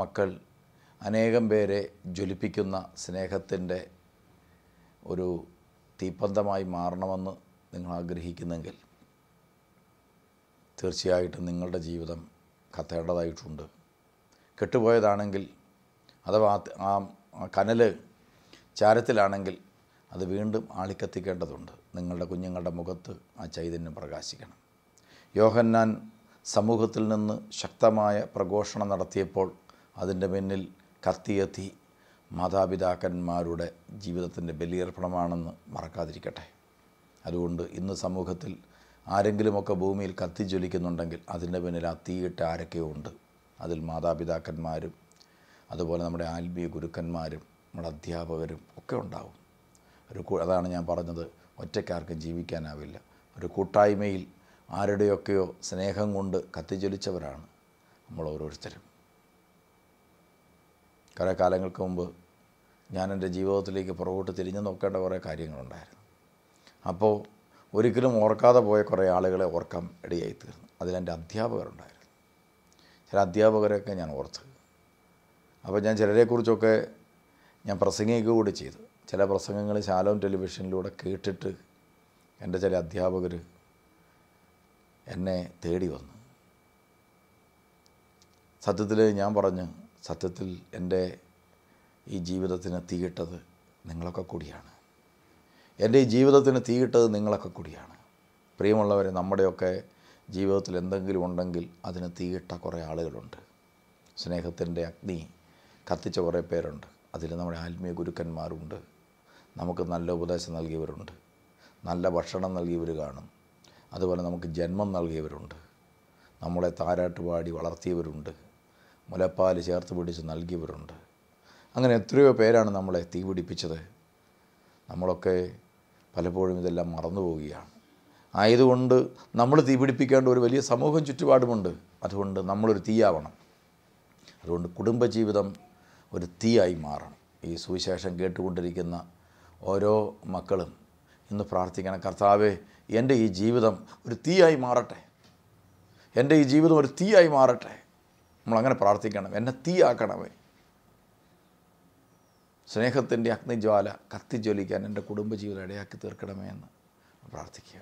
മക്കൾ അനേകം പേരെ ജ്വലിപ്പിക്കുന്ന സ്നേഹത്തിന്റെ ഒരു തീപ്പന്തമായി മാറണമെന്ന് നിങ്ങൾ ആഗ്രഹിക്കുന്നെങ്കിൽ തീർച്ചയായിട്ടും നിങ്ങളുടെ ജീവിതം കത്തേണ്ടതായിട്ടുണ്ട്. കെട്ടുപോയതാണെങ്കിൽ അഥവാ ആ കനൽ ചാരത്തിലാണെങ്കിൽ അത് വീണ്ടും ആളിക്കത്തിക്കേണ്ടതുണ്ട്. നിങ്ങളുടെ കുഞ്ഞുങ്ങളുടെ മുഖത്ത് ആ ചൈതന്യം പ്രകാശിക്കണം. യോഹന്നാൻ സമൂഹത്തിൽ നിന്ന് ശക്തമായ പ്രഘോഷണം നടത്തിയപ്പോൾ അതിന്റെ പിന്നിൽ കത്തിയെത്തി മാതാപിതാക്കന്മാരുടെ ജീവിതത്തിന്റെ ബലിയർപ്പണമാണെന്ന് മറക്കാതിരിക്കട്ടെ. അതുകൊണ്ട് ഇന്ന് സമൂഹത്തിൽ ആരെങ്കിലുമൊക്കെ ഭൂമിയിൽ കത്തിജ്വലിക്കുന്നുണ്ടെങ്കിൽ അതിന്റെ പിന്നിൽ ആ തീയിട്ട് ആരൊക്കെയോ ഉണ്ട്. അതിൽ മാതാപിതാക്കന്മാരും അതുപോലെ നമ്മുടെ ആത്മീയ ഗുരുക്കന്മാരും നമ്മുടെ അധ്യാപകരും ഒക്കെ ഉണ്ടാവും. ഒരു അതാണ് ഞാൻ പറഞ്ഞത് ഒറ്റയ്ക്കാർക്കും ജീവിക്കാനാവില്ല. ഒരു കൂട്ടായ്മയിൽ ആരുടെയൊക്കെയോ സ്നേഹം കൊണ്ട് കത്തിജ്വലിച്ചവരാണ് നമ്മൾ ഓരോരുത്തരും. കുറേ കാലങ്ങൾക്ക് മുമ്പ് ഞാൻ എന്റെ ജീവിതത്തിലേക്ക് പുറകോട്ട് തിരിഞ്ഞു നോക്കേണ്ട കുറേ കാര്യങ്ങളുണ്ടായിരുന്നു. അപ്പോൾ ഒരിക്കലും ഓർക്കാതെ പോയ കുറേ ആളുകളെ ഓർക്കാൻ ഇടയായി തീർന്നു അതിലെന്റെ അധ്യാപകരുണ്ടായിരുന്നു. ചില അധ്യാപകരെയൊക്കെ ഞാൻ ഓർത്ത്. അപ്പോൾ ഞാൻ ചിലരെക്കുറിച്ചൊക്കെ ഞാൻ പ്രസംഗിക്കുക കൂടി ചെയ്തു. ചില പ്രസംഗങ്ങൾ ശാലോം ടെലിവിഷനിലൂടെ കേട്ടിട്ട് എന്റെ ചില അധ്യാപകർ എന്നെ തേടി വന്നു. സത്യത്തിൽ ഞാൻ പറഞ്ഞു സത്യത്തിൽ എന്റെ ഈ ജീവിതത്തിന് തീയിട്ടത് നിങ്ങളൊക്കെ കൂടിയാണ്. എന്റെ ഈ ജീവിതത്തിന് തീയിട്ടത് നിങ്ങളൊക്കെ കൂടിയാണ്. പ്രിയമുള്ളവരെ നമ്മുടെയൊക്കെ ജീവിതത്തിൽ എന്തെങ്കിലും ഉണ്ടെങ്കിൽ അതിന് തീയിട്ട കുറേ ആളുകളുണ്ട്. സ്നേഹത്തിന്റെ അഗ്നി കത്തിച്ച കുറേ പേരുണ്ട്. അതിൽ നമ്മുടെ ആത്മീയ ഗുരുക്കന്മാരുണ്ട്. നമുക്ക് നല്ല ഉപദേശം നൽകിയവരുണ്ട്. നല്ല ഭക്ഷണം നൽകിയവർ കാണും. അതുപോലെ നമുക്ക് ജന്മം നൽകിയവരുണ്ട്. നമ്മളെ താരാട്ടുപാടി വളർത്തിയവരുണ്ട്. മുലപ്പാൽ ചേർത്ത് പിടിച്ച് നൽകിയവരുണ്ട്. അങ്ങനെ എത്രയോ പേരാണ് നമ്മളെ തീ പിടിപ്പിച്ചത് നമ്മളൊക്കെ പലപ്പോഴും ഇതെല്ലാം മറന്നു പോവുകയാണ്. ആയതുകൊണ്ട് നമ്മൾ തീ പിടിപ്പിക്കേണ്ട ഒരു വലിയ സമൂഹം ചുറ്റുപാടുമുണ്ട്. അതുകൊണ്ട് നമ്മളൊരു തീയാവണം. അതുകൊണ്ട് കുടുംബജീവിതം ഒരു തീയായി മാറണം. ഈ സുവിശേഷം കേട്ടുകൊണ്ടിരിക്കുന്ന ഓരോ മക്കളും ഇന്ന് പ്രാർത്ഥിക്കണം കർത്താവെ എന്റെ ഈ ജീവിതം ഒരു തീയായി മാറട്ടെ. എന്റെ ഈ ജീവിതം ഒരു തീയായി മാറട്ടെ. നമ്മളങ്ങനെ പ്രാർത്ഥിക്കണം. എന്നെ തീയാക്കണമേ. സ്നേഹത്തിന്റെ അഗ്നിജ്വാല കത്തിജ്വലിക്കാൻ എന്റെ കുടുംബജീവിതം ഇടയാക്കി തീർക്കണമേ എന്ന് പ്രാർത്ഥിക്കുക.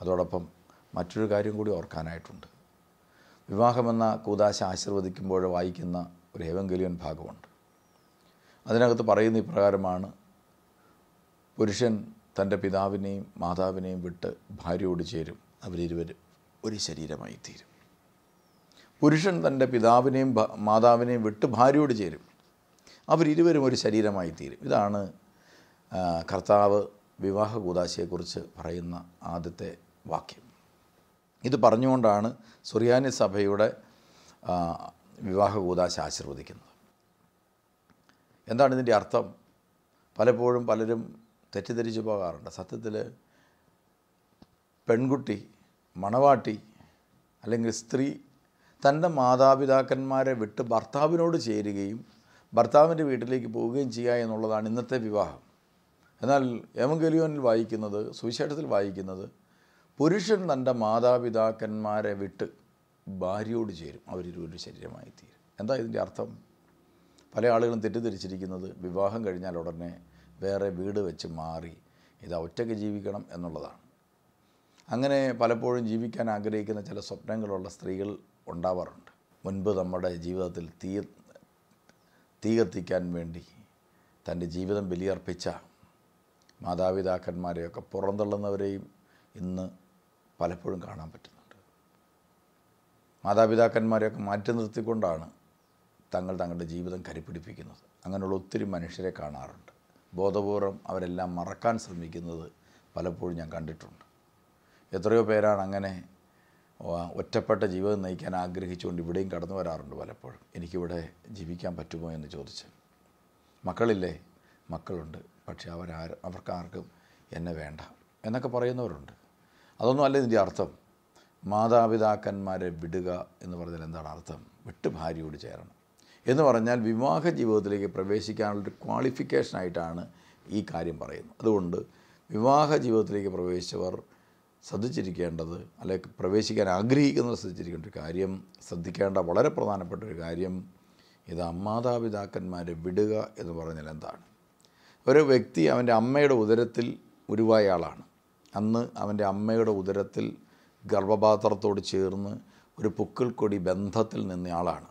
അതോടൊപ്പം മറ്റൊരു കാര്യം കൂടി ഓർക്കാനായിട്ടുണ്ട്. വിവാഹമെന്ന കൂതാശ ആശീർവദിക്കുമ്പോൾ വായിക്കുന്ന ഒരു ഏവങ്കലിയൻ ഭാഗമുണ്ട്. അതിനകത്ത് പറയുന്ന ഇപ്രകാരമാണ് പുരുഷൻ തന്റെ പിതാവിനെയും മാതാവിനെയും വിട്ട് ഭാര്യയോട് ചേരും. അവരിരുവരും ഒരു ശരീരമായി തീരും. പുരുഷൻ തന്റെ പിതാവിനെയും മാതാവിനെയും വിട്ട് ഭാര്യയോട് ചേരും. അവരിരുവരും ഒരു ശരീരമായി തീരും. ഇതാണ് കർത്താവ് വിവാഹ കൂതാശയെക്കുറിച്ച് പറയുന്ന ആദ്യത്തെ വാക്യം. ഇത് പറഞ്ഞുകൊണ്ടാണ് സുറിയാനി സഭയുടെ വിവാഹ കൂതാശ ആശീർവദിക്കുന്നത്. എന്താണ് ഇതിന്റെ അർത്ഥം? പലപ്പോഴും പലരും തെറ്റിദ്ധരിച്ചു പോകാറുണ്ട്. സത്യത്തിൽ പെൺകുട്ടി മണവാട്ടി അല്ലെങ്കിൽ സ്ത്രീ തന്റെ മാതാപിതാക്കന്മാരെ വിട്ട് ഭർത്താവിനോട് ചേരുകയും ഭർത്താവിന്റെ വീട്ടിലേക്ക് പോവുകയും ചെയ്യുക എന്നുള്ളതാണ് ഇന്നത്തെ വിവാഹം. എന്നാൽ എമഗലിയോനിൽ വായിക്കുന്നത് സുവിശേഷത്തിൽ വായിക്കുന്നത് പുരുഷൻ തന്റെ മാതാപിതാക്കന്മാരെ വിട്ട് ഭാര്യയോട് ചേരും. അവരിരുവരും ശരീരമായി തീരും എന്താ ഇതിന്റെ അർത്ഥം? പല ആളുകളും തെറ്റിദ്ധരിച്ചിരിക്കുന്നത് വിവാഹം കഴിഞ്ഞാൽ ഉടനെ വേറെ വീട് വെച്ച് മാറി ഇത് ഒറ്റയ്ക്ക് ജീവിക്കണം എന്നുള്ളതാണ്. അങ്ങനെ പലപ്പോഴും ജീവിക്കാൻ ആഗ്രഹിക്കുന്ന ചില സ്വപ്നങ്ങളുള്ള സ്ത്രീകൾ ഉണ്ടാവാറുണ്ട്. മുൻപ് നമ്മുടെ ജീവിതത്തിൽ തീ തീ കത്തിക്കാൻ വേണ്ടി തന്റെ ജീവിതം ബലിയർപ്പിച്ച മാതാപിതാക്കന്മാരെയൊക്കെ പുറന്തള്ളുന്നവരെയും ഇന്ന് പലപ്പോഴും കാണാൻ പറ്റുന്നുണ്ട്. മാതാപിതാക്കന്മാരെയൊക്കെ മാറ്റി നിർത്തിക്കൊണ്ടാണ് തങ്ങൾ തങ്ങളുടെ ജീവിതം കരിപ്പിടിപ്പിക്കുന്നത്. അങ്ങനെയുള്ള ഒത്തിരി മനുഷ്യരെ കാണാറുണ്ട്. ബോധപൂർവം അവരെല്ലാം മറക്കാൻ ശ്രമിക്കുന്നത് പലപ്പോഴും ഞാൻ കണ്ടിട്ടുണ്ട്. എത്രയോ പേരാണ് അങ്ങനെ ഒറ്റപ്പെട്ട ജീവിതം നയിക്കാൻ ആഗ്രഹിച്ചുകൊണ്ട് ഇവിടെയും കടന്നു വരാറുണ്ട് പലപ്പോഴും. എനിക്കിവിടെ ജീവിക്കാൻ പറ്റുമോ എന്ന് ചോദിച്ച്. മക്കളില്ലേ? മക്കളുണ്ട്. പക്ഷേ അവരാർ അവർക്കാർക്കും എന്നെ വേണ്ട എന്നൊക്കെ പറയുന്നവരുണ്ട്. അതൊന്നും അല്ല ഇതിന്റെ അർത്ഥം. മാതാപിതാക്കന്മാരെ വിടുക എന്ന് പറഞ്ഞാൽ എന്താണ് അർത്ഥം? വിട്ട് ഭാര്യയോട് ചേരണം. എന്ന് പറഞ്ഞാൽ വിവാഹ ജീവിതത്തിലേക്ക് പ്രവേശിക്കാനുള്ളൊരു ക്വാളിഫിക്കേഷനായിട്ടാണ് ഈ കാര്യം പറയുന്നത്. അതുകൊണ്ട് വിവാഹ ജീവിതത്തിലേക്ക് പ്രവേശിച്ചവർ ശ്രദ്ധിച്ചിരിക്കേണ്ടത് അല്ലെങ്കിൽ പ്രവേശിക്കാൻ ആഗ്രഹിക്കുന്നത് ശ്രദ്ധിച്ചിരിക്കേണ്ട ഒരു കാര്യം ശ്രദ്ധിക്കേണ്ട വളരെ പ്രധാനപ്പെട്ട ഒരു കാര്യം ഇത് അമ്മാതാപിതാക്കന്മാരെ വിടുക എന്ന് പറഞ്ഞാൽ എന്താണ്? ഒരു വ്യക്തി അവന്റെ അമ്മയുടെ ഉദരത്തിൽ ഉരുവായ ആളാണ്. അന്ന് അവന്റെ അമ്മയുടെ ഉദരത്തിൽ ഗർഭപാത്രത്തോട് ചേർന്ന് ഒരു പുക്കിൾ കൊടി ബന്ധത്തിൽ നിന്ന ആളാണ്.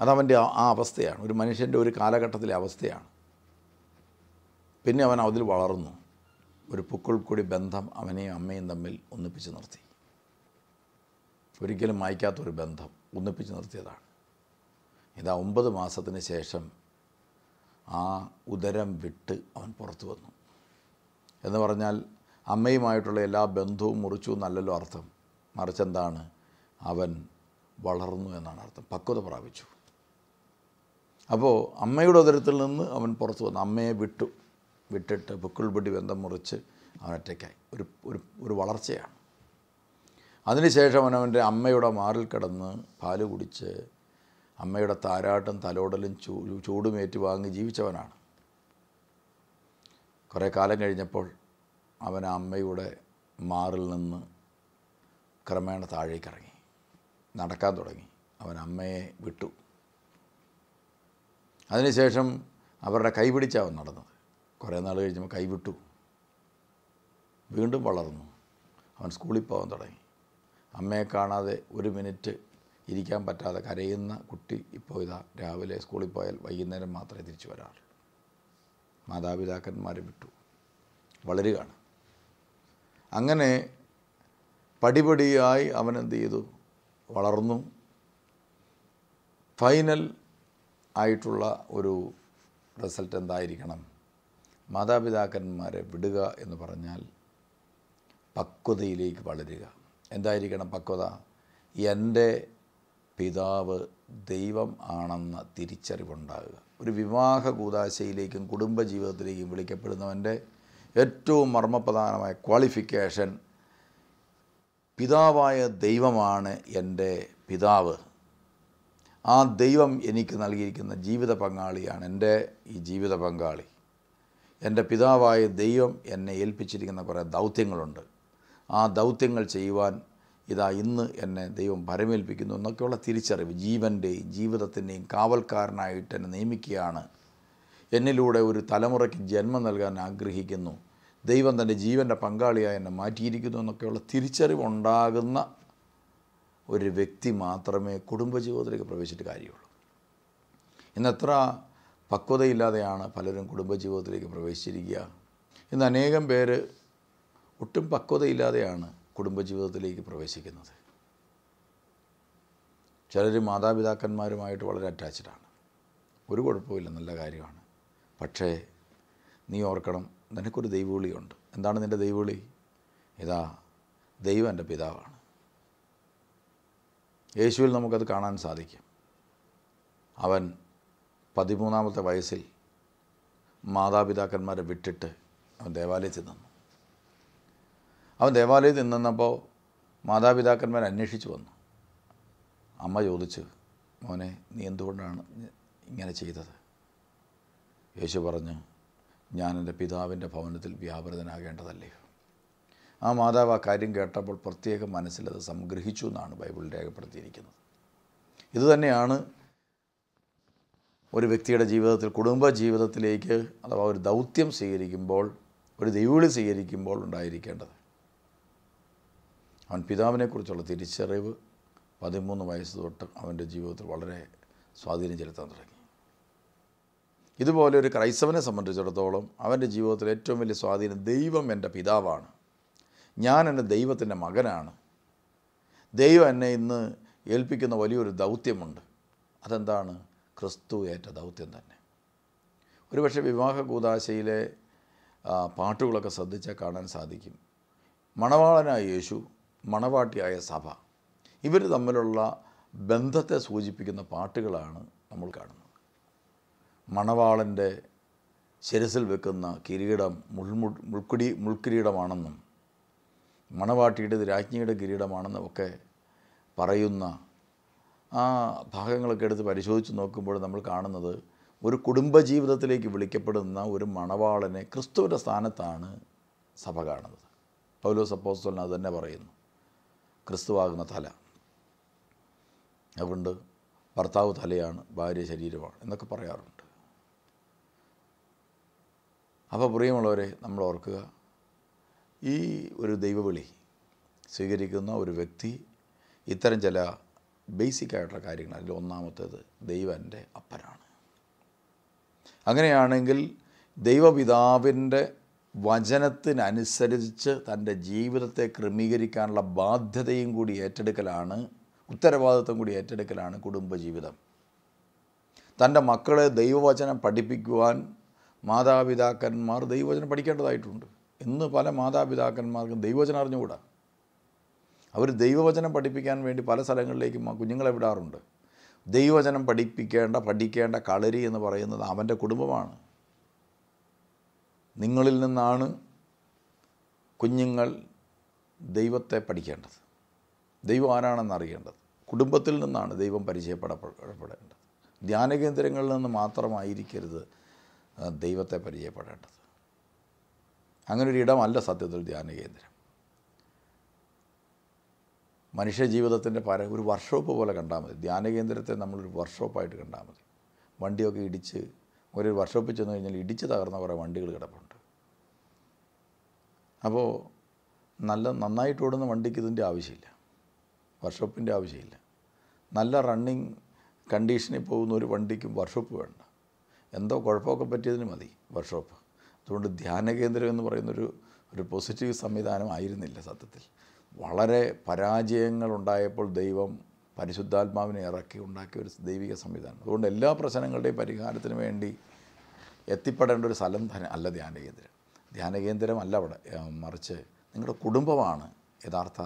അതവന്റെ ആ അവസ്ഥയാണ്. ഒരു മനുഷ്യന്റെ ഒരു കാലഘട്ടത്തിലെ അവസ്ഥയാണ്. പിന്നെ അവൻ അതിൽ വളർന്നു. ഒരു പുക്കൾ കൂടി ബന്ധം അവനെയും അമ്മയും തമ്മിൽ ഒന്നിപ്പിച്ച് നിർത്തി. ഒരിക്കലും മായ്ക്കാത്തൊരു ബന്ധം ഒന്നിപ്പിച്ച് നിർത്തിയതാണ്. ഇതാ ഒമ്പത് മാസത്തിന് ശേഷം ആ ഉദരം വിട്ട് അവൻ പുറത്തു വന്നു. എന്ന് പറഞ്ഞാൽ അമ്മയുമായിട്ടുള്ള എല്ലാ ബന്ധവും മുറിച്ചു എന്നല്ലല്ലോ അർത്ഥം. മറിച്ചെന്താണ് അവൻ വളർന്നു എന്നാണ് അർത്ഥം. പക്വത പ്രാപിച്ചു. അപ്പോൾ അമ്മയുടെ ഉദരത്തിൽ നിന്ന് അവൻ പുറത്തു വന്നു. അമ്മയെ വിട്ടു. വിട്ടിട്ട് പുക്കിൾപിടി ബന്ധം മുറിച്ച് അവൻ ഒറ്റയ്ക്കായി. ഒരു ഒരു ഒരു വളർച്ചയാണ്. അതിനുശേഷം അവൻ അവന്റെ അമ്മയുടെ മാറിൽ കിടന്ന് പാൽ കുടിച്ച് അമ്മയുടെ താരാട്ടും തലോടലും ചൂ ചൂടുമേറ്റ് വാങ്ങി ജീവിച്ചവനാണ്. കുറേ കാലം കഴിഞ്ഞപ്പോൾ അവൻ അമ്മയുടെ മാറിൽ നിന്ന് ക്രമേണ താഴേക്ക് ഇറങ്ങി നടക്കാൻ തുടങ്ങി. അവൻ അമ്മയെ വിട്ടു. അതിനുശേഷം അവരുടെ കൈ പിടിച്ചാവൻ നടന്നത്. കുറേ നാൾ കഴിഞ്ഞപ്പോൾ കൈവിട്ടു വീണ്ടും വളർന്നു. അവൻ സ്കൂളിൽ പോകാൻ തുടങ്ങി. അമ്മയെ കാണാതെ ഒരു മിനിറ്റ് ഇരിക്കാൻ പറ്റാതെ കരയുന്ന കുട്ടി ഇപ്പോൾ ഇതാ രാവിലെ സ്കൂളിൽ പോയാൽ വൈകുന്നേരം മാത്രമേ തിരിച്ചു വരാറുള്ളൂ. മാതാപിതാക്കന്മാരെ വിട്ടു. വളരുകയാണ്. അങ്ങനെ പടിപടിയായി അവൻ എന്ത് ചെയ്തു? വളർന്നു. ഫൈനൽ ആയിട്ടുള്ള ഒരു റിസൾട്ട് എന്തായിരിക്കണം? മാതാപിതാക്കന്മാരെ വിടുക എന്ന് പറഞ്ഞാൽ പക്വതയിലേക്ക് വളരുക. എന്തായിരിക്കണം പക്വത? എന്റെ പിതാവ് ദൈവം ആണെന്ന തിരിച്ചറിവുണ്ടാകുക. ഒരു വിവാഹ കൂതാശയിലേക്കും കുടുംബജീവിതത്തിലേക്കും വിളിക്കപ്പെടുന്നവന്റെ ഏറ്റവും മർമ്മപ്രധാനമായ ക്വാളിഫിക്കേഷൻ പിതാവായ ദൈവമാണ് എന്റെ പിതാവ്. ആ ദൈവം എനിക്ക് നൽകിയിരിക്കുന്ന ജീവിത പങ്കാളിയാണ് എന്റെ ഈ ജീവിത പങ്കാളി. എന്റെ പിതാവായ ദൈവം എന്നെ ഏൽപ്പിച്ചിരിക്കുന്ന കുറേ ദൗത്യങ്ങളുണ്ട്. ആ ദൗത്യങ്ങൾ ചെയ്യുവാൻ ഇതാ ഇന്ന് എന്നെ ദൈവം പരമേൽപ്പിക്കുന്നു എന്നൊക്കെയുള്ള തിരിച്ചറിവ് ജീവന്റെയും ജീവിതത്തിന്റെയും കാവൽക്കാരനായിട്ട് എന്നെ നിയമിക്കുകയാണ്. എന്നിലൂടെ ഒരു തലമുറയ്ക്ക് ജന്മം നൽകാൻ ആഗ്രഹിക്കുന്നു. ദൈവം തന്റെ ജീവന്റെ പങ്കാളിയായി എന്നെ മാറ്റിയിരിക്കുന്നു എന്നൊക്കെയുള്ള തിരിച്ചറിവുണ്ടാകുന്ന ഒരു വ്യക്തി മാത്രമേ കുടുംബജീവിതത്തിലേക്ക് പ്രവേശിച്ചിട്ട് കാര്യമുള്ളൂ. ഇന്ന് എത്ര പക്വതയില്ലാതെയാണ് പലരും കുടുംബജീവിതത്തിലേക്ക് പ്രവേശിച്ചിരിക്കുക. ഇന്ന് അനേകം പേര് ഒട്ടും പക്വതയില്ലാതെയാണ് കുടുംബജീവിതത്തിലേക്ക് പ്രവേശിക്കുന്നത്. ചിലർ മാതാപിതാക്കന്മാരുമായിട്ട് വളരെ അറ്റാച്ച്ഡാണ് ഒരു കുഴപ്പമില്ല നല്ല കാര്യമാണ്. പക്ഷേ നീ ഓർക്കണം നിനക്കൊരു ദൈവവിളിയുണ്ട്. എന്താണ് നിന്റെ ദൈവവിളി? ഇതാ ദൈവം എന്റെ പിതാവാണ്. യേശുവിൽ നമുക്കത് കാണാൻ സാധിക്കും. അവൻ പതിമൂന്നാമത്തെ വയസ്സിൽ മാതാപിതാക്കന്മാരെ വിട്ടിട്ട് അവൻ ദേവാലയത്തിൽ നിന്നു. അവൻ ദേവാലയത്തിൽ നിന്നപ്പോൾ മാതാപിതാക്കന്മാരെ അന്വേഷിച്ചു വന്നു. അമ്മ ചോദിച്ചു മോനെ നീ എന്തുകൊണ്ടാണ് ഇങ്ങനെ ചെയ്തത്? യേശു പറഞ്ഞു ഞാൻ എന്റെ പിതാവിന്റെ ഭവനത്തിൽ വ്യാപൃതനാകേണ്ടതല്ലേ? ആ മാതാവ് ആ കാര്യം കേട്ടപ്പോൾ പ്രത്യേകം മനസ്സിലത് സംഗ്രഹിച്ചു എന്നാണ് ബൈബിളിൽ രേഖപ്പെടുത്തിയിരിക്കുന്നത്. ഇതുതന്നെയാണ് ഒരു വ്യക്തിയുടെ ജീവിതത്തിൽ കുടുംബ ജീവിതത്തിലേക്ക് അഥവാ ഒരു ദൗത്യം സ്വീകരിക്കുമ്പോൾ ഒരു ദൈവവിളി സ്വീകരിക്കുമ്പോൾ ഉണ്ടായിരിക്കേണ്ടത്. അവൻ പിതാവിനെക്കുറിച്ചുള്ള തിരിച്ചറിവ് പതിമൂന്ന് വയസ്സ് തൊട്ട് അവന്റെ ജീവിതത്തിൽ വളരെ സ്വാധീനം ചെലുത്താൻ തുടങ്ങി. ഇതുപോലെ ഒരു ക്രൈസ്തവനെ സംബന്ധിച്ചിടത്തോളം അവന്റെ ജീവിതത്തിൽ ഏറ്റവും വലിയ സ്വാധീനം ദൈവം എന്റെ പിതാവാണ്. ഞാൻ എന്റെ ദൈവത്തിന്റെ മകനാണ്. ദൈവം എന്നെ ഇന്ന് ഏൽപ്പിക്കുന്ന വലിയൊരു ദൗത്യമുണ്ട്. അതെന്താണ്? ക്രിസ്തു ഏറ്റ ദൗത്യം തന്നെ. ഒരുപക്ഷെ വിവാഹ കൂതാശയിലെ പാട്ടുകളൊക്കെ ശ്രദ്ധിച്ചാൽ കാണാൻ സാധിക്കും. മണവാളനായ യേശു മണവാട്ടിയായ സഭ ഇവർ തമ്മിലുള്ള ബന്ധത്തെ സൂചിപ്പിക്കുന്ന പാട്ടുകളാണ് നമ്മൾ കാണുന്നത്. മണവാളന്റെ ശിരസിൽ വെക്കുന്ന കിരീടം മുൾമു മുൾക്കുടി മുൾക്കിരീടമാണെന്നും മണവാട്ടിയുടെ രാജ്ഞിയുടെ കിരീടമാണെന്നും ഒക്കെ പറയുന്ന ആ ഭാഗങ്ങളൊക്കെ എടുത്ത് പരിശോധിച്ച് നോക്കുമ്പോൾ നമ്മൾ കാണുന്നത് ഒരു കുടുംബജീവിതത്തിലേക്ക് വിളിക്കപ്പെടുന്ന ഒരു മണവാളനെ ക്രിസ്തുവിന്റെ സ്ഥാനത്താണ് സഭ കാണുന്നത്. പൗലോ അപ്പോസ്തലൻ അത് തന്നെ പറയുന്നു. ക്രിസ്തുവാകുന്ന തല. അതുകൊണ്ട് ഭർത്താവ് തലയാണ് ഭാര്യ ശരീരമാണ് എന്നൊക്കെ പറയാറുണ്ട്. അപ്പോൾ പ്രിയമുള്ളവരെ നമ്മൾ ഓർക്കുക ഈ ഒരു ദൈവവിളി സ്വീകരിക്കുന്ന ഒരു വ്യക്തി ഇത്തരം ചില ബേസിക് ആയിട്ടുള്ള കാര്യങ്ങൾ. ഒന്നാമത്തേത് ദൈവന്റെ അപ്പനാണ്. അങ്ങനെയാണെങ്കിൽ ദൈവപിതാവിന്റെ വചനത്തിനനുസരിച്ച് തന്റെ ജീവിതത്തെ ക്രമീകരിക്കാനുള്ള ബാധ്യതയും കൂടി ഏറ്റെടുക്കലാണ് ഉത്തരവാദിത്വം കൂടി ഏറ്റെടുക്കലാണ് കുടുംബജീവിതം. തന്റെ മക്കളെ ദൈവവചനം പഠിപ്പിക്കുവാൻ മാതാപിതാക്കന്മാർ ദൈവവചനം പഠിക്കേണ്ടതായിട്ടുണ്ട്. ഇന്ന് പല മാതാപിതാക്കന്മാർക്കും ദൈവവചനം അറിഞ്ഞുകൂടാ? അവർ ദൈവവചനം പഠിപ്പിക്കാൻ വേണ്ടി പല സ്ഥലങ്ങളിലേക്കും കുഞ്ഞുങ്ങളെ വിടാറുണ്ട്. ദൈവവചനം പഠിപ്പിക്കേണ്ട പഠിക്കേണ്ട കളരി എന്ന് പറയുന്നത് അവന്റെ കുടുംബമാണ്. നിങ്ങളിൽ നിന്നാണ് കുഞ്ഞുങ്ങൾ ദൈവത്തെ പഠിക്കേണ്ടത്. ദൈവം ആരാണെന്ന് അറിയേണ്ടത്. കുടുംബത്തിൽ നിന്നാണ് ദൈവം പരിചയപ്പെടപ്പെടേണ്ടത്. ധ്യാനകേന്ദ്രങ്ങളിൽ നിന്ന് മാത്രമായിരിക്കരുത് ദൈവത്തെ പരിചയപ്പെടേണ്ടത്. അങ്ങനെ ഒരു ഇടമല്ല സത്യത്തിൽ ധ്യാനകേന്ദ്രം മനുഷ്യ ജീവിതത്തിന്റെ പര ഒരു വർക്ക്ഷോപ്പ് പോലെ കണ്ടാൽ മതി. ധ്യാനകേന്ദ്രത്തെ നമ്മളൊരു വർക്ക്ഷോപ്പായിട്ട് കണ്ടാൽ മതി. വണ്ടിയൊക്കെ ഇടിച്ച് ഒരു വർക്ക്ഷോപ്പിൽ ചെന്ന് കഴിഞ്ഞാൽ ഇടിച്ച് തകർന്ന കുറേ വണ്ടികൾ കിടപ്പുണ്ട്. അപ്പോൾ നല്ല നന്നായിട്ട് ഓടുന്ന വണ്ടിക്ക് ഇതിന്റെ ആവശ്യമില്ല. വർക്ക്ഷോപ്പിന്റെ ആവശ്യമില്ല. നല്ല റണ്ണിങ് കണ്ടീഷനിൽ പോകുന്ന ഒരു വണ്ടിക്കും വർക്ക്ഷോപ്പ് വേണ്ട. എന്തോ കുഴപ്പമൊക്കെ പറ്റിയതിന് മതി വർക്ക്ഷോപ്പ്. അതുകൊണ്ട് ധ്യാനകേന്ദ്രം എന്ന് പറയുന്നൊരു ഒരു പോസിറ്റീവ് സംവിധാനം ആയിരുന്നില്ല സത്യത്തിൽ. വളരെ പരാജയങ്ങൾ ഉണ്ടായപ്പോൾ ദൈവം പരിശുദ്ധാത്മാവിനെ ഇറക്കി ഉണ്ടാക്കിയ ഒരു ദൈവിക സംവിധാനം. അതുകൊണ്ട് എല്ലാ പ്രശ്നങ്ങളുടെയും പരിഹാരത്തിന് വേണ്ടി എത്തിപ്പെടേണ്ട ഒരു സ്ഥലം അല്ല ധ്യാനകേന്ദ്രം. ധ്യാനകേന്ദ്രം അല്ല അവിടെ മറിച്ച് നിങ്ങളുടെ കുടുംബമാണ് യഥാർത്ഥ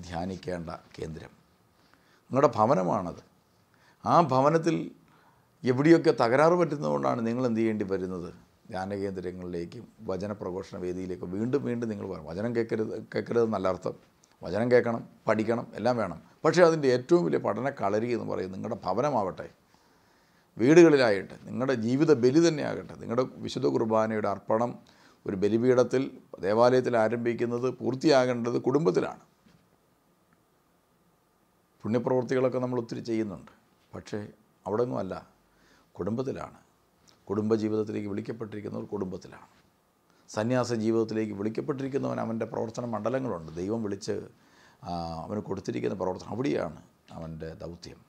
ധ്യാനിക്കേണ്ട കേന്ദ്രം. നിങ്ങളുടെ ഭവനമാണത്. ആ ഭവനത്തിൽ എവിടെയൊക്കെ തകരാറ് പറ്റുന്നതുകൊണ്ടാണ് നിങ്ങൾ എന്ത് ചെയ്യേണ്ടി വരുന്നത്? ധ്യാനകേന്ദ്രങ്ങളിലേക്കും വചന പ്രഘോഷണ വേദിയിലേക്കും വീണ്ടും വീണ്ടും നിങ്ങൾ പറയും വചനം കേൾക്കരുത് കേൾക്കരുത് നല്ല അർത്ഥം. വചനം കേൾക്കണം പഠിക്കണം എല്ലാം വേണം. പക്ഷേ അതിന്റെ ഏറ്റവും വലിയ പഠന കളരി എന്ന് പറയുന്നത് നിങ്ങളുടെ ഭവനമാവട്ടെ വീടുകളിലായിട്ട് നിങ്ങളുടെ ജീവിത ബലി തന്നെ ആകട്ടെ നിങ്ങളുടെ വിശുദ്ധ കുർബാനയുടെ അർപ്പണം ഒരു ബലിപീഠത്തിൽ ദേവാലയത്തിൽ ആരംഭിക്കുന്നത് പൂർത്തിയാകേണ്ടത് കുടുംബത്തിലാണ്. പുണ്യപ്രവൃത്തികളൊക്കെ നമ്മൾ ഒത്തിരി ചെയ്യുന്നുണ്ട്. പക്ഷേ അവിടെ ഒന്നുമല്ല കുടുംബത്തിലാണ്. കുടുംബജീവിതത്തിലേക്ക് വിളിക്കപ്പെട്ടിരിക്കുന്നവർ കുടുംബത്തിലാണ്. സന്യാസ ജീവിതത്തിലേക്ക് വിളിക്കപ്പെട്ടിരിക്കുന്നവൻ അവന്റെ പ്രവർത്തന മണ്ഡലങ്ങളുണ്ട്. ദൈവം വിളിച്ച് അവന് കൊടുത്തിരിക്കുന്ന പ്രവർത്തനം അവിടെയാണ് അവന്റെ ദൗത്യം.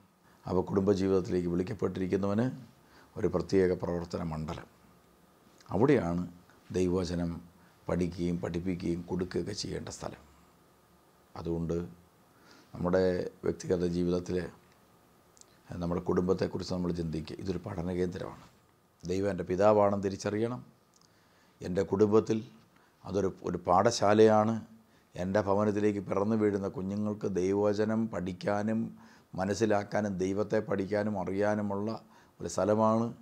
അപ്പോൾ കുടുംബജീവിതത്തിലേക്ക് വിളിക്കപ്പെട്ടിരിക്കുന്നവന് ഒരു പ്രത്യേക പ്രവർത്തന മണ്ഡലം. അവിടെയാണ് ദൈവവചനം പഠിക്കുകയും പഠിപ്പിക്കുകയും കൊടുക്കുകയൊക്കെ ചെയ്യേണ്ട സ്ഥലം. അതുകൊണ്ട് നമ്മുടെ വ്യക്തിഗത ജീവിതത്തിൽ നമ്മുടെ കുടുംബത്തെക്കുറിച്ച് നമ്മൾ ചിന്തിക്കുക. ഇതൊരു പഠന കേന്ദ്രമാണ് ദൈവം എന്റെ പിതാവാണെന്ന് തിരിച്ചറിയണം. എന്റെ കുടുംബത്തിൽ അതൊരു ഒരു പാഠശാലയാണ്. എന്റെ ഭവനത്തിലേക്ക് പിറന്നു വീഴുന്ന കുഞ്ഞുങ്ങൾക്ക് ദൈവവചനം പഠിക്കാനും മനസ്സിലാക്കാനും ദൈവത്തെ പഠിക്കാനും അറിയാനുമുള്ള ഒരു സ്ഥലമാണ്.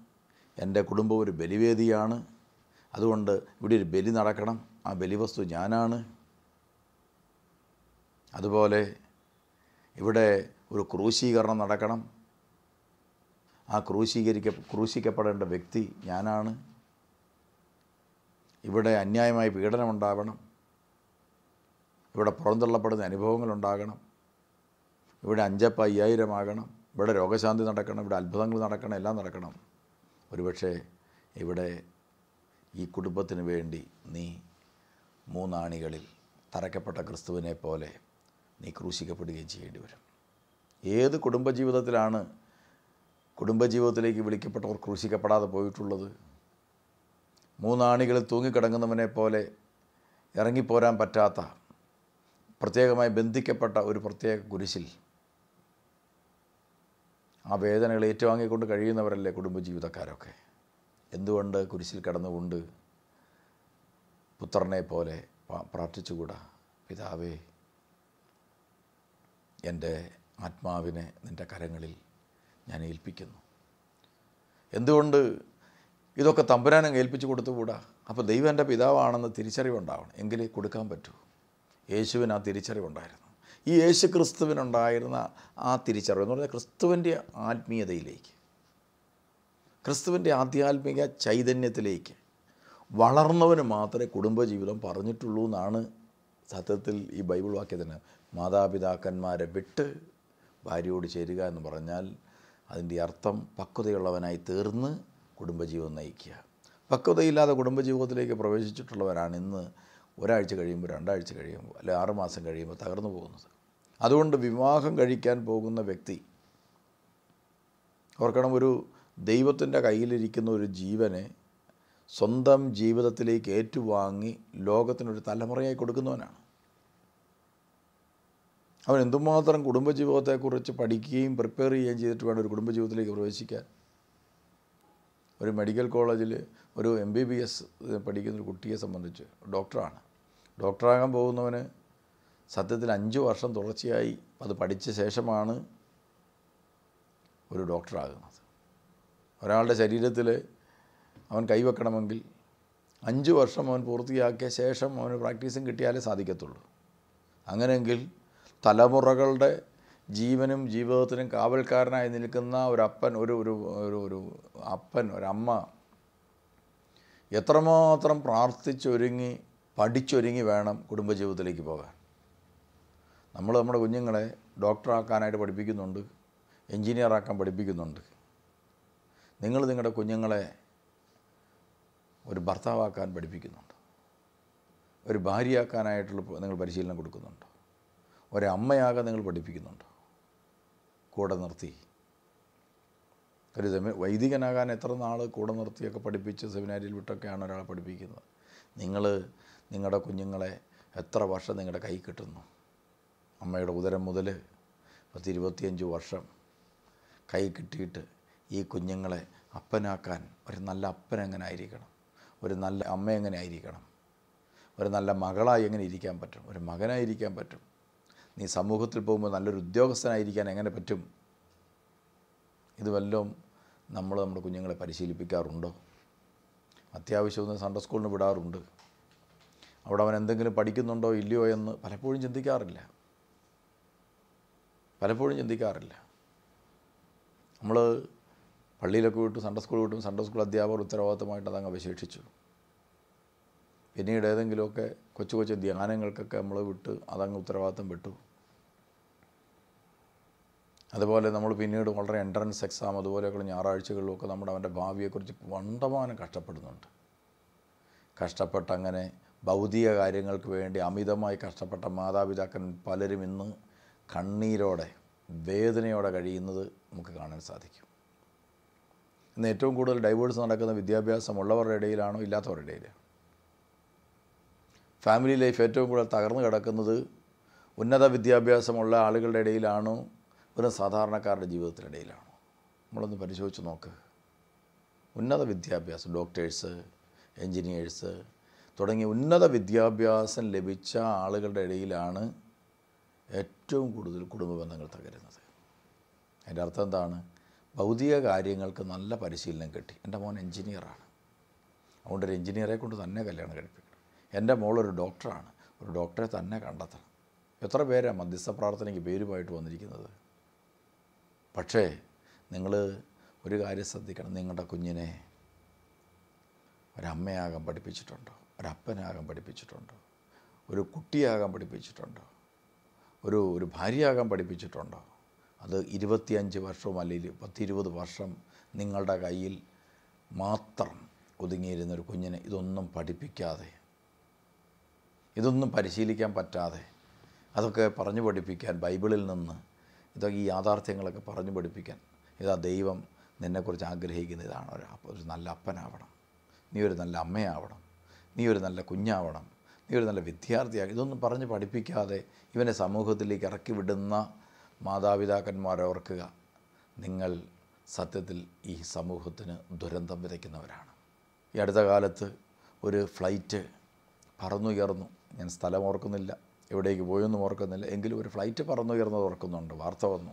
എന്റെ കുടുംബം ഒരു ബലിവേദിയാണ്. അതുകൊണ്ട് ഇവിടെ ഒരു ബലി നടക്കണം. ആ ബലിവസ്തു ഞാനാണ്. അതുപോലെ ഇവിടെ ഒരു ക്രൂശീകരണം നടക്കണം. ആ ക്രൂശീകരിക്ക ക്രൂശിക്കപ്പെടേണ്ട വ്യക്തി ഞാനാണ്. ഇവിടെ അന്യായമായ പീഡനം ഉണ്ടാവണം ഇവിടെ പുറന്തള്ളപ്പെടുന്ന അനുഭവങ്ങളുണ്ടാകണം. ഇവിടെ അഞ്ചപ്പ അയ്യായിരം ആകണം ഇവിടെ രോഗശാന്തി നടക്കണം. ഇവിടെ അത്ഭുതങ്ങൾ നടക്കണം. എല്ലാം നടക്കണം. ഒരുപക്ഷെ ഇവിടെ ഈ കുടുംബത്തിന് വേണ്ടി നീ മൂന്നാണികളിൽ തറയ്ക്കപ്പെട്ട ക്രിസ്തുവിനെ പോലെ നീ ക്രൂശിക്കപ്പെടുകയും ചെയ്യേണ്ടി വരും. ഏത് കുടുംബജീവിതത്തിലാണ് കുടുംബജീവിതത്തിലേക്ക് വിളിക്കപ്പെട്ടവർ ക്രൂശിക്കപ്പെടാതെ പോയിട്ടുള്ളത്. മൂന്നാണികളിൽ തൂങ്ങിക്കിടങ്ങുന്നവനെ പോലെ ഇറങ്ങിപ്പോരാൻ പറ്റാത്ത പ്രത്യേകമായി ബന്ധിക്കപ്പെട്ട ഒരു പ്രത്യേക കുരിശിൽ ആ വേദനകൾ ഏറ്റുവാങ്ങിക്കൊണ്ട് കഴിയുന്നവരല്ലേ കുടുംബജീവിതക്കാരൊക്കെ. എന്തുകൊണ്ട് കുരിശിൽ കിടന്നുകൊണ്ട് പുത്രനെ പോലെ പ്രാർത്ഥിച്ചുകൂടാ? പിതാവേ എന്റെ ആത്മാവിനെ നിന്റെ കരങ്ങളിൽ ഞാൻ ഏൽപ്പിക്കുന്നു. എന്തുകൊണ്ട് ഇതൊക്കെ തമ്പുരാനം ഏൽപ്പിച്ചു കൊടുത്തുകൂടാ? അപ്പോൾ ദൈവം എന്റെ പിതാവാണെന്ന് തിരിച്ചറിവുണ്ടാവണം. എങ്കിലേ കൊടുക്കാൻ പറ്റൂ. യേശുവിന് ആ തിരിച്ചറിവുണ്ടായിരുന്നു. ഈ യേശു ക്രിസ്തുവിനുണ്ടായിരുന്ന ആ തിരിച്ചറിവ് എന്ന് പറഞ്ഞാൽ ക്രിസ്തുവിന്റെ ആത്മീയതയിലേക്ക് ക്രിസ്തുവിന്റെ ആധ്യാത്മിക ചൈതന്യത്തിലേക്ക് വളർന്നവന് മാത്രമേ കുടുംബജീവിതം പറഞ്ഞിട്ടുള്ളൂ എന്നാണ് സത്യത്തിൽ ഈ ബൈബിൾ വാക്യത്തിന് മാതാപിതാക്കന്മാരെ വിട്ട് ഭാര്യയോട് ചേരുക എന്ന് പറഞ്ഞാൽ അതിന്റെ അർത്ഥം പക്വതയുള്ളവനായി തീർന്ന് കുടുംബജീവിതം നയിക്കുക. പക്വതയില്ലാതെ കുടുംബജീവിതത്തിലേക്ക് പ്രവേശിച്ചിട്ടുള്ളവരാണ് ഇന്ന് ഒരാഴ്ച കഴിയുമ്പോൾ രണ്ടാഴ്ച കഴിയുമ്പോൾ അല്ലെ ആറുമാസം കഴിയുമ്പോൾ തകർന്നു പോകുന്നത്. അതുകൊണ്ട് വിവാഹം കഴിക്കാൻ പോകുന്ന വ്യക്തി ഓർക്കണം ഒരു ദൈവത്തിന്റെ കയ്യിലിരിക്കുന്ന ഒരു ജീവനെ സ്വന്തം ജീവിതത്തിലേക്ക് ഏറ്റുവാങ്ങി ലോകത്തിനൊരു തലമുറയായി കൊടുക്കുന്നവനാണ്. അവൻ എന്തുമാത്രം കുടുംബജീവിതത്തെക്കുറിച്ച് പഠിക്കുകയും പ്രിപ്പയർ ചെയ്യുകയും ചെയ്തിട്ട് വേണം ഒരു കുടുംബജീവിതത്തിലേക്ക് പ്രവേശിക്കാൻ. ഒരു മെഡിക്കൽ കോളേജിൽ ഒരു എം ബി ബി എസ് പഠിക്കുന്ന ഒരു കുട്ടിയെ സംബന്ധിച്ച് ഡോക്ടറാണ് ഡോക്ടറാകാൻ പോകുന്നവന് സത്യത്തിൽ അഞ്ച് വർഷം തുടർച്ചയായി അത് പഠിച്ച ശേഷമാണ് ഒരു ഡോക്ടറാകുന്നത് ഒരാളുടെ ശരീരത്തിൽ അവൻ കൈവെക്കണമെങ്കിൽ അഞ്ച് വർഷം അവൻ പൂർത്തിയാക്കിയ ശേഷം അവന് പ്രാക്ടീസും കിട്ടിയാലേ സാധിക്കത്തുള്ളൂ. അങ്ങനെയെങ്കിൽ തലമുറകളുടെ ജീവനും ജീവിതത്തിനും കാവൽക്കാരനായി നിൽക്കുന്ന ഒരപ്പൻ ഒരു ഒരു ഒരു ഒരു അപ്പൻ ഒരമ്മ എത്രമാത്രം പ്രാർത്ഥിച്ചൊരുങ്ങി പഠിച്ചൊരുങ്ങി വേണം കുടുംബജീവിതത്തിലേക്ക് പോകാൻ. നമ്മൾ നമ്മുടെ കുഞ്ഞുങ്ങളെ ഡോക്ടറാക്കാനായിട്ട് പഠിപ്പിക്കുന്നുണ്ട് എൻജിനീയറാക്കാൻ പഠിപ്പിക്കുന്നുണ്ട്. നിങ്ങൾ നിങ്ങളുടെ കുഞ്ഞുങ്ങളെ ഒരു ഭർത്താവാക്കാൻ പഠിപ്പിക്കുന്നുണ്ട്. ഒരു ഭാര്യയാക്കാനായിട്ടുള്ള നിങ്ങൾ പരിശീലനം കൊടുക്കുന്നുണ്ട്. ഒരമ്മയാകാൻ നിങ്ങൾ പഠിപ്പിക്കുന്നുണ്ട്. കൂടെ നിർത്തി. ഒരു സെമി വൈദികനാകാൻ എത്ര നാൾ കൂടെ നിർത്തിയൊക്കെ പഠിപ്പിച്ച് സെമിനാരിയിൽ വിട്ടൊക്കെയാണ് ഒരാളെ പഠിപ്പിക്കുന്നത്. നിങ്ങൾ നിങ്ങളുടെ കുഞ്ഞുങ്ങളെ എത്ര വർഷം നിങ്ങളുടെ കൈ കിട്ടുന്നു? അമ്മയുടെ ഉദരം മുതൽ പത്ത് ഇരുപത്തിയഞ്ച് വർഷം കൈ കിട്ടിയിട്ട് ഈ കുഞ്ഞുങ്ങളെ അപ്പനാക്കാൻ ഒരു നല്ല അപ്പൻ എങ്ങനെ ആയിരിക്കണം? ഒരു നല്ല അമ്മ എങ്ങനെ ആയിരിക്കണം? ഒരു നല്ല മകളായി എങ്ങനെ ഇരിക്കാൻ പറ്റും? ഒരു മകനായിരിക്കാൻ പറ്റും? നീ സമൂഹത്തിൽ പോകുമ്പോൾ നല്ലൊരു ഉദ്യോഗസ്ഥനായിരിക്കാൻ എങ്ങനെ പറ്റും? ഇത് വല്ലതും നമ്മൾ നമ്മുടെ കുഞ്ഞുങ്ങളെ പരിശീലിപ്പിക്കാറുണ്ടോ? അത്യാവശ്യം ഒന്ന് സൺഡേ സ്കൂളിന് വിടാറുണ്ട്. അവിടെ അവൻ എന്തെങ്കിലും പഠിക്കുന്നുണ്ടോ ഇല്ലയോ എന്ന് പലപ്പോഴും ചിന്തിക്കാറില്ല. പലപ്പോഴും ചിന്തിക്കാറില്ല. നമ്മൾ പള്ളിയിലൊക്കെ വിട്ടു സൺഡേ സ്കൂൾ വിട്ടും സൺഡേ സ്കൂൾ അധ്യാപകർ ഉത്തരവാദിത്തമായിട്ട് അതങ്ങ് അവശേഷിച്ചു. പിന്നീട് ഏതെങ്കിലുമൊക്കെ കൊച്ചു കൊച്ചു ധ്യാനങ്ങൾക്കൊക്കെ നമ്മൾ വിട്ട് അതങ്ങ് ഉത്തരവാദിത്തം വിട്ടു അതുപോലെ നമ്മൾ പിന്നീട് വളരെ എൻട്രൻസ് എക്സാം അതുപോലെയൊക്കെയുള്ള ഞായറാഴ്ചകളിലൊക്കെ നമ്മുടെ അവന്റെ ഭാവിയെക്കുറിച്ച് വണ്ടമാനം കഷ്ടപ്പെടുന്നുണ്ട്. കഷ്ടപ്പെട്ട് അങ്ങനെ ഭൗതിക കാര്യങ്ങൾക്ക് വേണ്ടി അമിതമായി കഷ്ടപ്പെട്ട മാതാപിതാക്കൻ പലരും ഇന്ന് കണ്ണീരോടെ വേദനയോടെ കഴിയുന്നത് നമുക്ക് കാണാൻ സാധിക്കും. ഇന്ന് ഏറ്റവും കൂടുതൽ ഡൈവേഴ്സ് നടക്കുന്ന വിദ്യാഭ്യാസമുള്ളവരുടെ ഇടയിലാണോ ഇല്ലാത്തവരുടെ ഇടയിലാണോ ഫാമിലി ലൈഫ് ഏറ്റവും കൂടുതൽ തകർന്നു കിടക്കുന്നത് ഉന്നത വിദ്യാഭ്യാസമുള്ള ആളുകളുടെ ഇടയിലാണോ ഒരു സാധാരണക്കാരുടെ ജീവിതത്തിനിടയിലാണോ നമ്മളൊന്ന് പരിശോധിച്ച് നോക്ക്. ഉന്നത വിദ്യാഭ്യാസം ഡോക്ടേഴ്സ് എൻജിനീയേഴ്സ് തുടങ്ങിയ ഉന്നത വിദ്യാഭ്യാസം ലഭിച്ച ആളുകളുടെ ഇടയിലാണ് ഏറ്റവും കൂടുതൽ കുടുംബ ബന്ധങ്ങൾ തകരുന്നത്. അതിന്റെ അർത്ഥം എന്താണ്? ഭൗതിക കാര്യങ്ങൾക്ക് നല്ല പരിശീലനം കിട്ടി. എന്റെ മോൻ എൻജിനീയറാണ്. അതുകൊണ്ട് ഒരു എൻജിനീയറെ കൊണ്ട് തന്നെ കല്യാണം കഴിപ്പിക്കണം എന്റെ മോളൊരു ഡോക്ടറാണ്. ഒരു ഡോക്ടറെ തന്നെ കണ്ടെത്തണം. എത്ര പേരാണ് മധ്യസ്ഥ പ്രാർത്ഥനയ്ക്ക് പേരുമായിട്ട് വന്നിരിക്കുന്നത്? പക്ഷേ നിങ്ങൾ ഒരു കാര്യം ശ്രദ്ധിക്കണം. നിങ്ങളുടെ കുഞ്ഞിനെ ഒരമ്മയാകാൻ പഠിപ്പിച്ചിട്ടുണ്ടോ? ഒരപ്പനാകാൻ പഠിപ്പിച്ചിട്ടുണ്ടോ? ഒരു കുട്ടിയാകാൻ പഠിപ്പിച്ചിട്ടുണ്ടോ? ഒരു ഒരു ഭാര്യയാകാൻ പഠിപ്പിച്ചിട്ടുണ്ടോ? അത് ഇരുപത്തിയഞ്ച് വർഷവും അല്ലെങ്കിൽ പത്തിരുപത് വർഷം നിങ്ങളുടെ കയ്യിൽ മാത്രം ഒതുങ്ങിയിരുന്ന ഒരു കുഞ്ഞിനെ ഇതൊന്നും പഠിപ്പിക്കാതെ ഇതൊന്നും പരിശീലിക്കാൻ പറ്റാതെ അതൊക്കെ പറഞ്ഞു പഠിപ്പിക്കാൻ ബൈബിളിൽ നിന്ന് ഇതൊക്കെ ഈ യാഥാർത്ഥ്യങ്ങളൊക്കെ പറഞ്ഞു പഠിപ്പിക്കാൻ. ഇതാ ദൈവം നിന്നെക്കുറിച്ച് ആഗ്രഹിക്കുന്ന ഇതാണ് ഒരു ഒരു നല്ല അപ്പനാവണം. നീ ഒരു നല്ല അമ്മയാവണം. നീ ഒരു നല്ല കുഞ്ഞാവണം. നീ ഒരു നല്ല വിദ്യാർത്ഥിയാകണം ഇതൊന്നും പറഞ്ഞ് പഠിപ്പിക്കാതെ ഇവനെ സമൂഹത്തിലേക്ക് ഇറക്കി വിടുന്ന മാതാപിതാക്കന്മാരെ ഓർക്കുക. നിങ്ങൾ സത്യത്തിൽ ഈ സമൂഹത്തിന് ദുരന്തം വിതയ്ക്കുന്നവരാണ്. ഈ അടുത്ത കാലത്ത് ഒരു ഫ്ലൈറ്റ് പറന്നുയർന്നു. ഞാൻ സ്ഥലം ഓർക്കുന്നില്ല. എവിടേക്ക് പോയൊന്നും ഓർക്കുന്നില്ല. എങ്കിലും ഒരു ഫ്ലൈറ്റ് പറന്നുയർന്നത് ഓർക്കുന്നുണ്ട്. വാർത്ത വന്നു.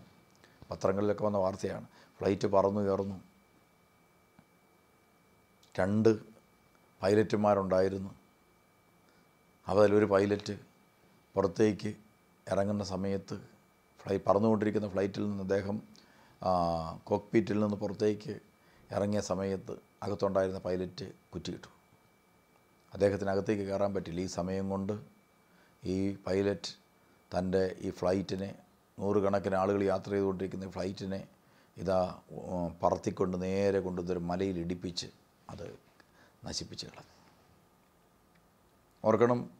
പത്രങ്ങളിലൊക്കെ വന്ന വാർത്തയാണ്. ഫ്ലൈറ്റ് പറന്നുയർന്നു. രണ്ട് പൈലറ്റുമാരുണ്ടായിരുന്നു. അവരിലൊരു പൈലറ്റ് പുറത്തേക്ക് ഇറങ്ങുന്ന സമയത്ത് ഫ്ലൈ പറന്നുകൊണ്ടിരിക്കുന്ന ഫ്ലൈറ്റിൽ നിന്ന് അദ്ദേഹം കോക്ക്പീറ്റിൽ നിന്ന് പുറത്തേക്ക് ഇറങ്ങിയ സമയത്ത് അകത്തുണ്ടായിരുന്ന പൈലറ്റ് കുറ്റിയിട്ടു. അദ്ദേഹത്തിന് അകത്തേക്ക് കയറാൻ പറ്റില്ല. ഈ സമയം കൊണ്ട് ഈ പൈലറ്റ് തന്റെ ഈ ഫ്ലൈറ്റിനെ നൂറുകണക്കിന് ആളുകൾ യാത്ര ചെയ്തുകൊണ്ടിരിക്കുന്ന ഫ്ലൈറ്റിനെ ഇതാ പറത്തിക്കൊണ്ട് നേരെ കൊണ്ടുവന്നൊരു മലയിൽ ഇടിപ്പിച്ച് അത് നശിപ്പിച്ച് കളഞ്ഞു. ഓർക്കണം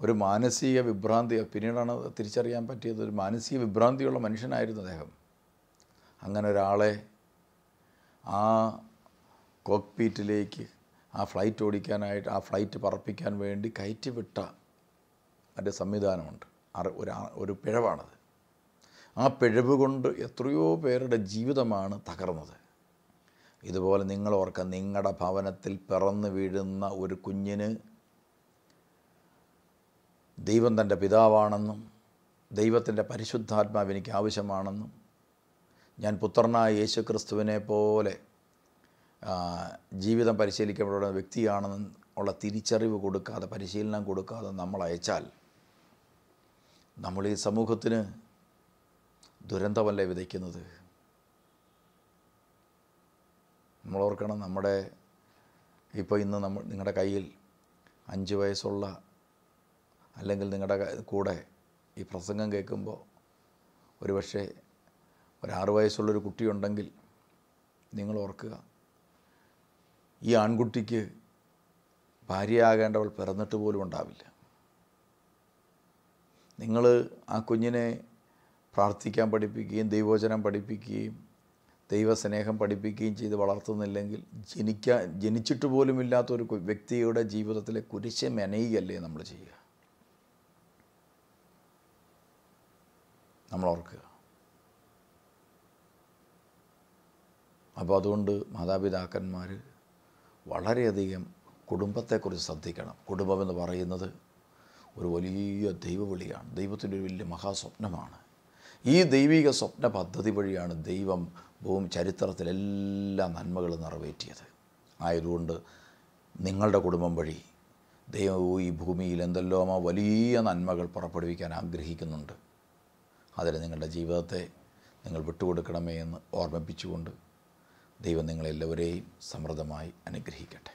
ഒരു മാനസിക വിഭ്രാന്തി പിന്നീടാണ് തിരിച്ചറിയാൻ പറ്റിയത് ഒരു മാനസിക വിഭ്രാന്തിയുള്ള മനുഷ്യനായിരുന്നു അദ്ദേഹം. അങ്ങനെ ഒരാളെ ആ കോക്പീറ്റിലേക്ക് ആ ഫ്ലൈറ്റ് ഓടിക്കാനായിട്ട് ആ ഫ്ലൈറ്റ് പറപ്പിക്കാൻ വേണ്ടി കയറ്റിവിട്ട അതിന്റെ സംവിധാനമുണ്ട്. ഒരു ഒരു പിഴവാണത്. ആ പിഴവ് കൊണ്ട് എത്രയോ പേരുടെ ജീവിതമാണ് തകർന്നത്. ഇതുപോലെ നിങ്ങൾ ഓർക്കുക നിങ്ങളുടെ ഭവനത്തിൽ പിറന്നു വീഴുന്ന ഒരു കുഞ്ഞിന് ദൈവം തന്റെ പിതാവാണെന്നും ദൈവത്തിന്റെ പരിശുദ്ധാത്മാവ് എനിക്ക് ആവശ്യമാണെന്നും ഞാൻ പുത്രനായ യേശു ക്രിസ്തുവിനെ പോലെ ജീവിതം പരിശീലിക്കപ്പെടുന്ന വ്യക്തിയാണെന്ന് ഉള്ള തിരിച്ചറിവ് കൊടുക്കാതെ പരിശീലനം കൊടുക്കാതെ നമ്മൾ അയച്ചാൽ നമ്മൾ ഈ സമൂഹത്തിന് ദുരന്തമല്ലേ വിതയ്ക്കുന്നത്? നമ്മൾ ഓർക്കണം നമ്മുടെ ഇപ്പോൾ ഇന്ന് നമ്മൾ നിങ്ങളുടെ കയ്യിൽ അഞ്ച് വയസ്സുള്ള അല്ലെങ്കിൽ നിങ്ങളുടെ കൂടെ ഈ പ്രസംഗം കേൾക്കുമ്പോൾ ഒരു ഒരുപക്ഷെ ഒരാറ് വയസ്സുള്ളൊരു കുട്ടിയുണ്ടെങ്കിൽ നിങ്ങൾ ഓർക്കുക ഈ ആൺകുട്ടിക്ക് ഭാര്യയാകേണ്ടവൾ പിറന്നിട്ട് പോലും ഉണ്ടാവില്ല. നിങ്ങൾ ആ കുഞ്ഞിനെ പ്രാർത്ഥിക്കാൻ പഠിപ്പിക്കുകയും ദൈവവചനം പഠിപ്പിക്കുകയും ദൈവസ്നേഹം പഠിപ്പിക്കുകയും ചെയ്ത് വളർത്തുന്നില്ലെങ്കിൽ ജനിക്കാൻ ജനിച്ചിട്ട് പോലും ഇല്ലാത്തൊരു വ്യക്തിയുടെ ജീവിതത്തിലെ കുരിശ് മെനയുകയല്ലേ നമ്മൾ ചെയ്യുക. നമ്മൾ ഓർക്കുക. അപ്പോൾ അതുകൊണ്ട് മാതാപിതാക്കന്മാർ വളരെയധികം കുടുംബത്തെക്കുറിച്ച് ശ്രദ്ധിക്കണം. കുടുംബമെന്ന് പറയുന്നത് ഒരു വലിയ ദൈവവിളിയാണ്. ദൈവത്തിന്റെ ഒരു വലിയ മഹാസ്വപ്നമാണ്. ഈ ദൈവിക സ്വപ്ന പദ്ധതി വഴിയാണ് ദൈവം ഭൂമി ചരിത്രത്തിലെല്ലാ നന്മകളും നിറവേറ്റിയത്. ആയതുകൊണ്ട് നിങ്ങളുടെ കുടുംബം വഴി ദൈവവും ഈ ഭൂമിയിൽ എന്തെല്ലാമോ വലിയ നന്മകൾ പുറപ്പെടുവിക്കാൻ ആഗ്രഹിക്കുന്നുണ്ട്. അതിൽ നിങ്ങളുടെ ജീവിതത്തെ നിങ്ങൾ വിട്ടുകൊടുക്കണമേ എന്ന് ഓർമ്മിപ്പിച്ചുകൊണ്ട് ദൈവം നിങ്ങളെല്ലാവരെയും സമൃദ്ധമായി അനുഗ്രഹിക്കട്ടെ.